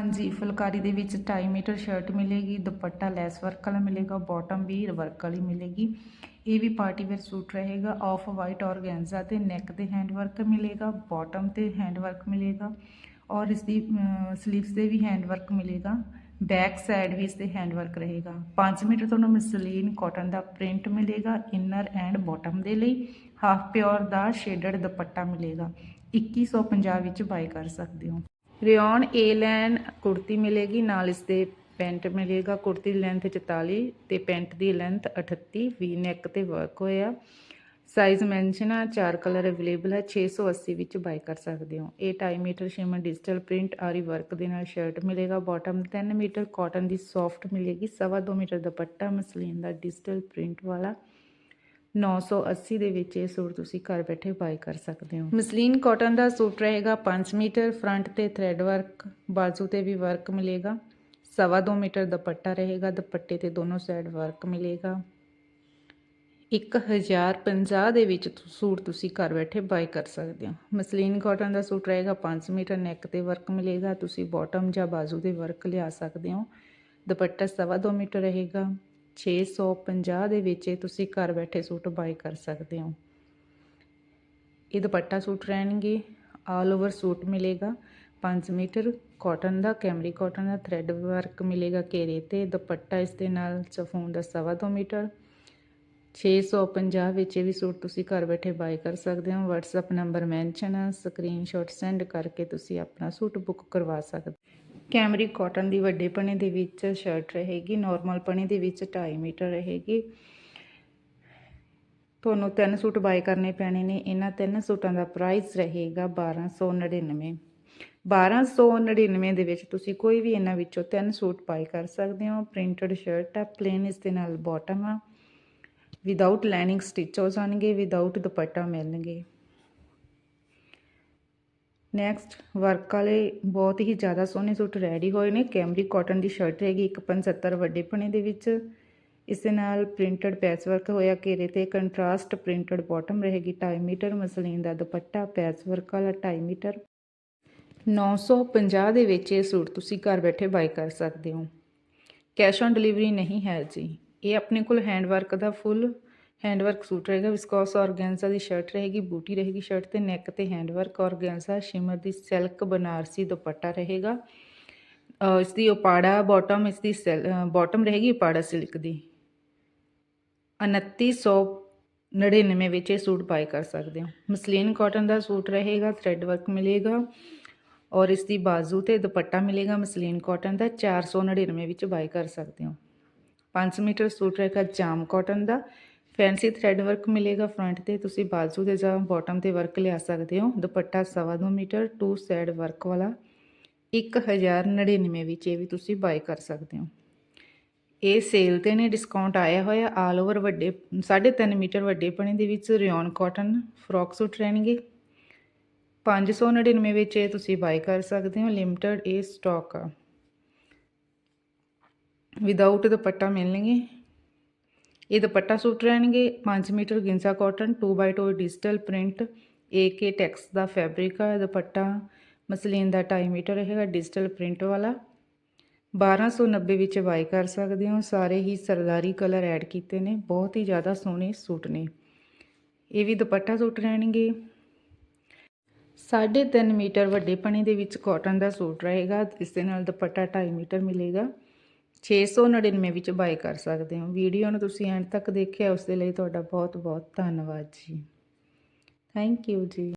ਹਾਂਜੀ, ਫੁਲਕਾਰੀ ਦੇ ਵਿੱਚ 2.5 ਮੀਟਰ ਸ਼ਰਟ ਮਿਲੇਗੀ, ਦੁਪੱਟਾ, ਲੈਸ ਵਰਕ ਵਾਲਾ ਮਿਲੇਗਾ ਬਾਟਮ ਵੀ ਵਰਕ ਵਾਲੀ ਮਿਲੇਗੀ। ਇਹ ਵੀ ਪਾਰਟੀ ਵੇਅਰ ਸੂਟ ਰਹੇਗਾ ਆਫ ਵਾਈਟ ਔਰਗੈਂਜ਼ਾ ਤੇ ਨੈਕ ਤੇ ਹੈਂਡ ਵਰਕ ਮਿਲੇਗਾ ਬਾਟਮ ਤੇ ਹੈਂਡ ਵਰਕ ਮਿਲੇਗਾ ਔਰ ਇਸ ਦੀ ਸਲੀਵਸ ਤੇ ਵੀ ਹੈਂਡ ਵਰਕ ਮਿਲੇਗਾ ਬੈਕ ਸਾਈਡ ਵੀ ਇਸ ਤੇ ਹੈਂਡ ਵਰਕ ਰਹੇਗਾ। 5 ਮੀਟਰ ਤੁਹਾਨੂੰ ਮਸਲੀਨ ਕਾਟਨ ਦਾ ਪ੍ਰਿੰਟ ਮਿਲੇਗਾ ਇਨਰ ਐਂਡ ਬਾਟਮ ਦੇ ਲਈ। ਹਾਫ ਪਿਓਰ ਦਾ ਸ਼ੇਡਡ ਦੁਪੱਟਾ ਮਿਲੇਗਾ। 2150 ਵਿੱਚ ਬਾਈ ਕਰ ਸਕਦੇ ਹੋ। ਰਿਓਨ ਏ ਲਾਈਨ ਕੁੜਤੀ ਮਿਲੇਗੀ, ਨਾਲ ਇਸ ਦੇ ਪੈਂਟ ਮਿਲੇਗਾ, ਕੁੜਤੀ ਦੀ ਲੈਂਥ 44 ਤੇ ਪੈਂਟ ਦੀ ਲੈਂਥ 38 ਵੀ ਨੈਕ ਤੇ ਵਰਕ ਹੋਇਆ। ਸਾਈਜ਼ ਮੈਂਸ਼ਨ ਆ, ਚਾਰ ਕਲਰ ਅਵੇਲੇਬਲ ਹੈ 680 ਵਿੱਚ ਬਾਈ ਕਰ ਸਕਦੇ ਹੋ। ਇਹ 2.5 ਮੀਟਰ ਸ਼ਿਮਰ ਡਿਜੀਟਲ ਪ੍ਰਿੰਟ ਆਰੀ ਵਰਕ ਦੇ ਨਾਲ ਸ਼ਰਟ ਮਿਲੇਗਾ ਬਾਟਮ 3 ਮੀਟਰ ਕਾਟਨ ਦੀ ਸੌਫਟ ਮਿਲੇਗੀ, ਸਵਾ 2 ਮੀਟਰ ਦੁਪੱਟਾ, ਮਸਲੀਨ ਦਾ ਡਿਜੀਟਲ ਪ੍ਰਿੰਟ ਵਾਲਾ। 980 ਦੇ ਵਿੱਚ ਇਹ ਸੂਟ ਤੁਸੀਂ ਘਰ ਬੈਠੇ ਬਾਈ ਕਰ ਸਕਦੇ ਹੋ। ਮਸਲੀਨ ਕਾਟਨ ਦਾ ਸੂਟ ਰਹੇਗਾ 5 ਮੀਟਰ ਫਰੰਟ ਤੇ ਥ੍ਰੈਡ ਵਰਕ ਬਾਜ਼ੂ ਤੇ ਵੀ ਵਰਕ ਮਿਲੇਗਾ। ਸਵਾ 2 ਮੀਟਰ ਦੁਪੱਟਾ ਰਹੇਗਾ, ਦੁਪੱਟੇ ਤੇ ਦੋਨੋਂ ਸਾਈਡ ਵਰਕ ਮਿਲੇਗਾ। 1050 ਦੇ ਵਿੱਚ ਸੂਟ ਤੁਸੀਂ ਘਰ ਬੈਠੇ ਬਾਈ ਕਰ ਸਕਦੇ ਹੋ। ਮਸਲੀਨ ਕਾਟਨ ਦਾ ਸੂਟ ਰਹੇਗਾ 5 ਮੀਟਰ ਨੈਕ ਤੇ ਵਰਕ ਮਿਲੇਗਾ। ਤੁਸੀਂ ਬਾਟਮ ਜਾਂ ਬਾਜ਼ੂ ਦੇ ਵਰਕ ਲਿਆ ਸਕਦੇ ਹੋ। ਦੁਪੱਟਾ ਸਵਾ 2 ਮੀਟਰ ਰਹੇਗਾ। 650 ਦੇ ਵਿੱਚ ਤੁਸੀਂ ਘਰ ਬੈਠੇ ਸੂਟ ਬਾਈ ਕਰ ਸਕਦੇ ਹੋ। ਇਹ ਦੁਪੱਟਾ ਸੂਟ ਰਹਿਣਗੇ ਆਲ ਓਵਰ ਸੂਟ ਮਿਲੇਗਾ 5 ਮੀਟਰ ਕਾਟਨ ਦਾ ਕੈਮਰੀ ਕਾਟਨ ਦਾ ਥ੍ਰੈਡ ਵਰਕ ਮਿਲੇਗਾ ਘੇਰੇ ਤੇ, ਦੁਪੱਟਾ ਇਸ ਦੇ ਨਾਲ ਚਫੂਨ ਦਾ ਸਵਾ 2 ਮੀਟਰ। 650 ਵਿੱਚ ਇਹ ਵੀ ਸੂਟ ਤੁਸੀਂ ਘਰ ਬੈਠੇ ਬਾਈ ਕਰ ਸਕਦੇ ਹੋ। WhatsApp ਨੰਬਰ ਮੈਂਸ਼ਨ ਹੈ ਸਕਰੀਨਸ਼ਾਟ ਸੈਂਡ ਕਰਕੇ ਤੁਸੀਂ ਆਪਣਾ ਸੂਟ ਬੁੱਕ ਕਰਵਾ ਸਕਦੇ ਕੈਮਰੀ ਕਾਟਨ ਦੀ ਵੱਡੇ ਪਣੇ ਦੇ ਵਿੱਚ ਸ਼ਰਟ ਰਹੇਗੀ ਨਾਰਮਲ ਪਣੇ ਦੇ ਵਿੱਚ 2.5 ਮੀਟਰ ਰਹੇਗੀ। ਤੁਹਾਨੂੰ ਤਿੰਨ ਸੂਟ ਬਾਈ ਕਰਨੇ ਪੈਣੇ ਨੇ, ਇਹਨਾਂ ਤਿੰਨ ਸੂਟਾਂ ਦਾ ਪ੍ਰਾਈਸ ਰਹੇਗਾ 1299 1299 ਦੇ ਵਿੱਚ ਤੁਸੀਂ ਕੋਈ ਵੀ ਇਹਨਾਂ ਵਿੱਚੋਂ ਤਿੰਨ ਸੂਟ ਬਾਈ ਕਰ ਸਕਦੇ ਹੋ ਪ੍ਰਿੰਟਡ ਸ਼ਰਟ ਆ ਪਲੇਨ ਇਸ ਦੇ ਨਾਲ ਬਾਟਮ ਆ। ਵਿਦਆਊਟ ਲਾਈਨਿੰਗ ਸਟਿਚ ਹੋ ਜਾਣਗੇ ਵਿਦਆਊਟ ਦੁਪੱਟਾ ਮਿਲਣਗੇ। ਨੈਕਸਟ ਵਰਕ ਵਾਲੇ ਬਹੁਤ ਹੀ ਜ਼ਿਆਦਾ ਸੋਹਣੇ ਸੂਟ ਰੈਡੀ ਹੋਏ ਨੇ। ਕੈਮਰੀ ਕਾਟਨ ਦੀ ਸ਼ਰਟ ਰਹੇਗੀ 175 ਵੱਡੇ ਪਣੇ ਦੇ ਵਿੱਚ। ਇਸ ਦੇ ਨਾਲ ਪ੍ਰਿੰਟਡ ਪੈਚ ਵਰਕ ਹੋਇਆ ਘੇਰੇ ਤੇ ਕੰਟਰਾਸਟ ਪ੍ਰਿੰਟਡ ਬਾਟਮ ਰਹੇਗੀ 2.5 ਮੀਟਰ। ਮਸਲੀਨ ਦਾ ਦੁਪੱਟਾ ਪੈਚ ਵਰਕ ਵਾਲਾ 2.5 ਮੀਟਰ। 950 ਦੇ ਵਿੱਚ ਇਹ ਸੂਟ ਤੁਸੀਂ ਘਰ ਬੈਠੇ ਬਾਈ ਕਰ ਸਕਦੇ ਹੋ। ਕੈਸ਼ ਔਨ ਡਿਲੀਵਰੀ ਨਹੀਂ ਹੈ ਜੀ। ਇਹ ਆਪਣੇ ਕੋਲ ਹੈਂਡ ਵਰਕ ਦਾ ਫੁੱਲ ਹੈਂਡ ਵਰਕ ਸੂਟ ਰਹੇਗਾ ਵਿਸਕੋਸ ਔਰਗੈਂਜ਼ਾ ਦੀ ਸ਼ਰਟ ਰਹੇਗੀ, ਬੂਟੀ ਰਹੇਗੀ ਸ਼ਰਟ ਤੇ ਨੈਕ ਤੇ ਹੈਂਡ ਵਰਕ ਔਰਗੈਂਜ਼ਾ ਸ਼ਿਮਰ ਦੀ ਸਿਲਕ ਬਨਾਰਸੀ ਦੁਪੱਟਾ ਰਹੇਗਾ। ਅਹ ਇਸ ਦੀ ਉਪਾੜਾ ਬਾਟਮ ਇਸ ਦੀ ਬਾਟਮ ਰਹੇਗੀ ਉਪਾੜਾ ਸਿਲਕ ਦੀ। 2999 ਵਿੱਚ ਇਹ ਸੂਟ ਬਾਈ ਕਰ ਸਕਦੇ ਹੋ। ਮਸਲੀਨ ਕਾਟਨ ਦਾ ਸੂਟ ਰਹੇਗਾ ਥ੍ਰੈਡ ਵਰਕ ਮਿਲੇਗਾ ਔਰ ਇਸ ਦੀ ਬਾਜ਼ੂ ਤੇ ਦੁਪੱਟਾ ਮਿਲੇਗਾ, ਮਸਲੀਨ ਕਾਟਨ ਦਾ 499 ਵਿੱਚ ਬਾਈ ਕਰ ਸਕਦੇ ਹੋ। 5 ਮੀਟਰ ਸੂਟ ਰਹੇਗਾ ਜਾਮ ਕਾਟਨ ਦਾ। ਫੈਂਸੀ ਥ੍ਰੈਡ ਵਰਕ ਮਿਲੇਗਾ ਫਰੰਟ ਤੇ, ਤੁਸੀਂ ਬਾਜ਼ੂ ਤੇ ਜਾਂ ਬਾਟਮ ਤੇ ਵਰਕ ਲਿਆ ਸਕਦੇ ਹੋ। ਦੁਪੱਟਾ ਸਵਾ 2 ਮੀਟਰ ਟੂ ਸਾਈਡ ਵਰਕ ਵਾਲਾ 1099 ਵਿੱਚ ਇਹ ਵੀ ਤੁਸੀਂ ਬਾਈ ਕਰ ਸਕਦੇ ਹੋ। ਇਹ ਸੇਲ ਤੇ ਨੇ ਡਿਸਕਾਊਂਟ ਆਇਆ ਹੋਇਆ ਆਲ ਓਵਰ ਵੱਡੇ 3.5 ਮੀਟਰ ਵੱਡੇ ਪਣੇ ਦੇ ਵਿੱਚ ਰਿਓਨ ਕਾਟਨ ਫਰੋਕ ਸੂਟ ਰਹਿਣਗੇ। 599 ਵਿੱਚ ਇਹ ਤੁਸੀਂ ਬਾਈ ਕਰ ਸਕਦੇ ਹੋ ਲਿਮਟਿਡ ਇਹ ਸਟਾਕ ਆ। ਵਿਦਆਊਟ ਦੁਪੱਟਾ ਮਿਲਣਗੇ। ਇਹ ਦੁਪੱਟਾ ਸੂਟ ਰਹਿਣਗੇ 5 metre ਗਿੰਜ਼ਾ cotton 2x2 digital print AK Tex ਦਾ ਫੈਬਰਿਕ ਆ ਦੁਪੱਟਾ ਮਸਲੀਨ ਦਾ 2.5 ਮੀਟਰ ਰਹੇਗਾ ਡਿਜੀਟਲ ਪ੍ਰਿੰਟ ਵਾਲਾ 1290 ਵਿੱਚ ਬਾਈ ਕਰ ਸਕਦੇ ਹੋ ਸਾਰੇ ਹੀ ਸਰਦਾਰੀ ਕਲਰ ਐਡ ਕੀਤੇ ਨੇ ਬਹੁਤ ਹੀ ਜ਼ਿਆਦਾ ਸੋਹਣੇ ਸੂਟ ਨੇ ਇਹ ਵੀ ਦੁਪੱਟਾ ਸੂਟ ਰਹਿਣਗੇ 3.5 ਮੀਟਰ ਵੱਡੇ ਪਣੇ ਦੇ ਵਿੱਚ ਕਾਟਨ ਦਾ ਸੂਟ ਰਹੇਗਾ ਇਸ ਦੇ ਨਾਲ ਦੁਪੱਟਾ 2.5 ਮੀਟਰ ਮਿਲੇਗਾ 699 ਵਿੱਚ ਬਾਏ ਕਰ ਸਕਦੇ ਹੋ। ਵੀਡੀਓ ਨੂੰ ਤੁਸੀਂ ਐਂਡ ਤੱਕ ਦੇਖਿਆ ਉਸ ਦੇ ਲਈ ਤੁਹਾਡਾ ਬਹੁਤ ਬਹੁਤ ਧੰਨਵਾਦ ਜੀ। ਥੈਂਕ ਯੂ ਜੀ।